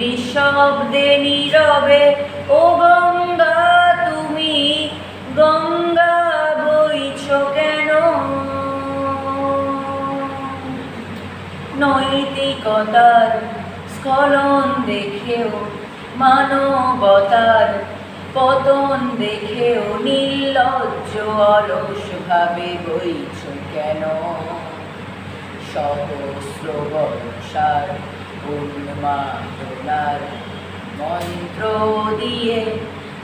নিঃশব্দে নীরবে, ও গঙ্গা, তুমি গঙ্গা বইছ কেন? নৈতিকতার স্খলন দেখেও, মানবতার পতন দেখেও নির্লজ্জ অলস ভাবে বইছ কেন? সহস্র বর্ষার উন্মাদনার মন্ত্র দিয়ে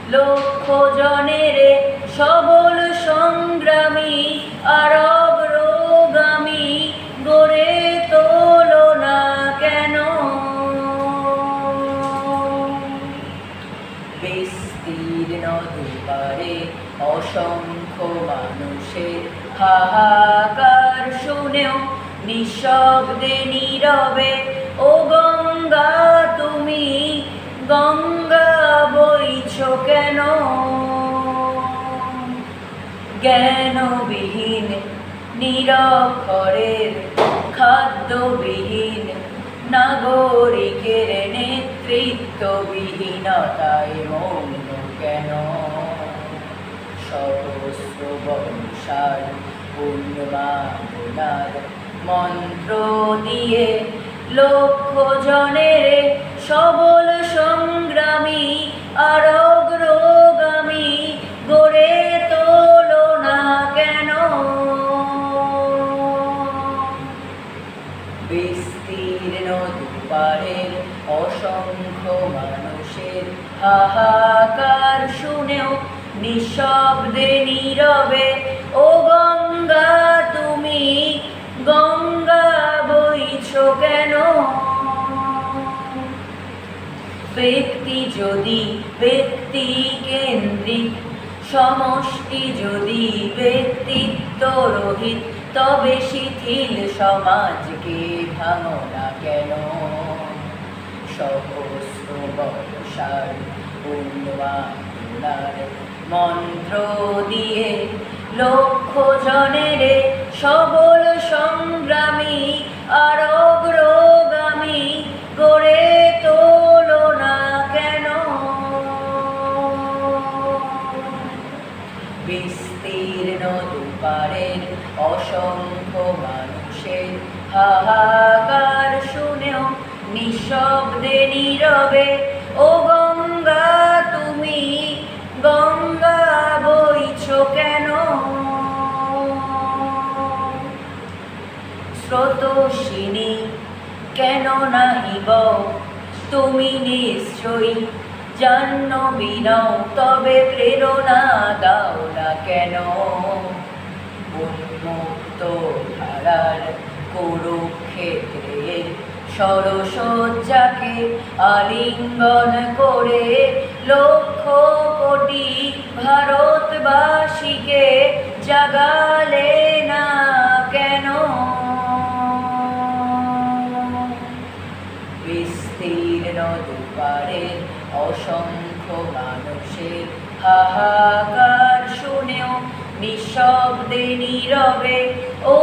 লক্ষ জনের সবল সংগ্রামী, আরব রোগামী গড়ে তোলো না কেন? বিস্তীর্ণ দুপারে অসংখ্য মানুষের হাহাকার শুনেও নিঃশব্দে নীরবে গঙ্গা, তুমি গঙ্গা বইছ কেন? জ্ঞানবিহীন, নিরক্ষরের, খাদ্যবিহীন, নাগরিকের নেতৃত্ববিহীনতায় মৌন কেন? সহস্র বংশার উন্মাদনার মন্ত্র দিয়ে লক্ষ জনের সবল সংগ্রামী আর অগ্রগামী, গড়ে তোলো না কেন? বিস্তীর্ণ দুপারের অসংখ্য মানুষের হাহাকার শুনেও নিঃশব্দে নীরবে যদি ব্যক্তি কেন্দ্রিক, সমষ্টি যদি ব্যক্তিত্ব রহিত তবে শিথিল সমাজকে ভাঙো না কেন? সহস্র মন্ত্র দিয়ে লক্ষ জনের সবল সংগ্রামী আর বিস্তীর্ণ দুপারের অসংখ্য মানুষের হাহাকার শুনেও নিঃশব্দে নীরবে, ও গঙ্গা, তুমি গঙ্গা বইছ কেন? স্রোতস্বিনী, কেন নাহিব তুমি নিশ্চয়ই জাহ্নবী নও তবে প্রেরণা দাও না কেন? উন্মুক্ত ধারার কুরুক্ষেত্রের সরসজ্জাকে আলিঙ্গন করে লক্ষ কোটি ভারতবাসীকে জাগালে না কেন? বিস্তীর্ণ দুপারের অসংখ্য মানুষের হাহাকার শুনেও নিঃশব্দে নীরবে ও